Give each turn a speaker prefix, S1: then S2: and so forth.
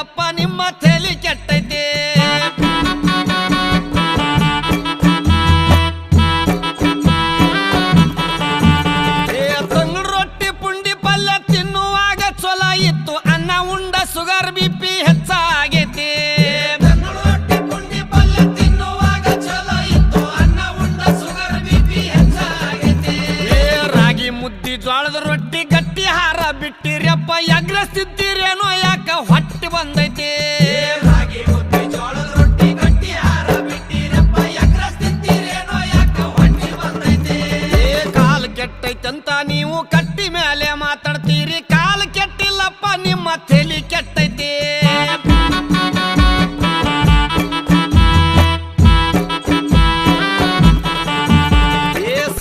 S1: ತಪ್ಪ ನಿಮ್ಮ ತಲೆ ಕೆಟ್ಟೈತೆ. ತಂಗ್ ರೊಟ್ಟಿ ಪುಂಡಿ ಪಲ್ಯ ತಿನ್ನುವಾಗ ಚೊಲ ಇತ್ತು. ಅನ್ನ, ಉಂಡ, ಸುಗರ್ ಬಿಪಿ ಪಿ ಹೆಚ್ಚಾಗೈತಿ. ರಾಗಿ ಮುದ್ದಿ, ಜ್ವಾಳದ ರೊಟ್ಟಿ ಗಟ್ಟಿ ಹಾರ ಬಿಟ್ಟಿರಪ್ಪ ಎಗ್ರಸ್ತಿದ್ದಿ ಐತಂತ ನೀವು ಕಟ್ಟಿ ಮೇಲೆ ಮಾತಾಡ್ತೀರಿ?